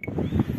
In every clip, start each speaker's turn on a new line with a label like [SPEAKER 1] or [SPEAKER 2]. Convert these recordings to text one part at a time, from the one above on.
[SPEAKER 1] you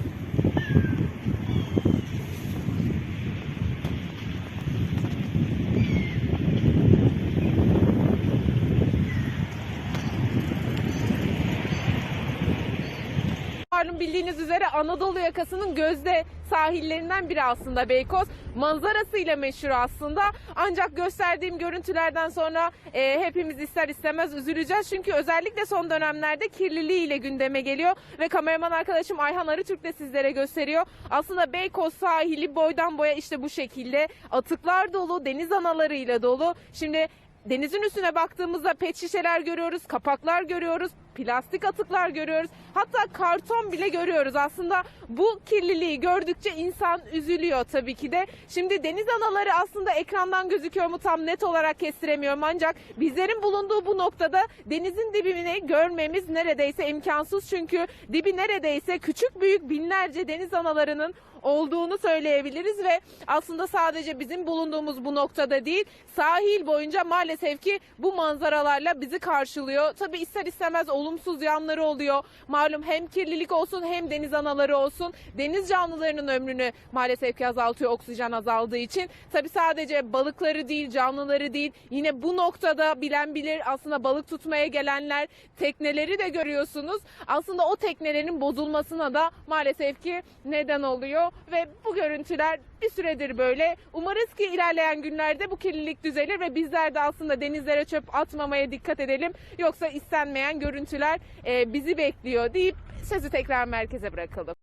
[SPEAKER 1] Malum bildiğiniz üzere Anadolu yakasının gözde sahillerinden biri aslında Beykoz. Manzarasıyla meşhur aslında. Ancak gösterdiğim görüntülerden sonra e, hepimiz ister istemez üzüleceğiz. Çünkü özellikle son dönemlerde kirliliğiyle gündeme geliyor. Ve kameraman arkadaşım Ayhan Arıtürk de sizlere gösteriyor. Aslında Beykoz sahili boydan boya işte bu şekilde. Atıklar dolu, deniz analarıyla dolu. Şimdi denizin üstüne baktığımızda pet şişeler görüyoruz, kapaklar görüyoruz, plastik atıklar görüyoruz. Hatta karton bile görüyoruz. Aslında bu kirliliği gördükçe insan üzülüyor tabii ki de. Şimdi deniz anaları aslında ekrandan gözüküyor mu tam net olarak kestiremiyorum ancak bizlerin bulunduğu bu noktada denizin dibini görmemiz neredeyse imkansız. Çünkü dibi neredeyse küçük büyük binlerce deniz analarının olduğunu söyleyebiliriz ve aslında sadece bizim bulunduğumuz bu noktada değil sahil boyunca maalesef ki bu manzaralarla bizi karşılıyor. Tabii ister istemez olumsuz yanları oluyor. Malum hem kirlilik olsun hem deniz anaları olsun. Deniz canlılarının ömrünü maalesef ki azaltıyor oksijen azaldığı için. Tabii sadece balıkları değil canlıları değil yine bu noktada bilen bilir aslında balık tutmaya gelenler tekneleri de görüyorsunuz. Aslında o teknelerin bozulmasına da maalesef ki neden oluyor ve bu görüntüler bir süredir böyle. Umarız ki ilerleyen günlerde bu kirlilik düzelir ve bizler de aslında denizlere çöp atmamaya dikkat edelim. Yoksa istenmeyen görüntüler e, bizi bekliyor deyip sözü tekrar merkeze bırakalım.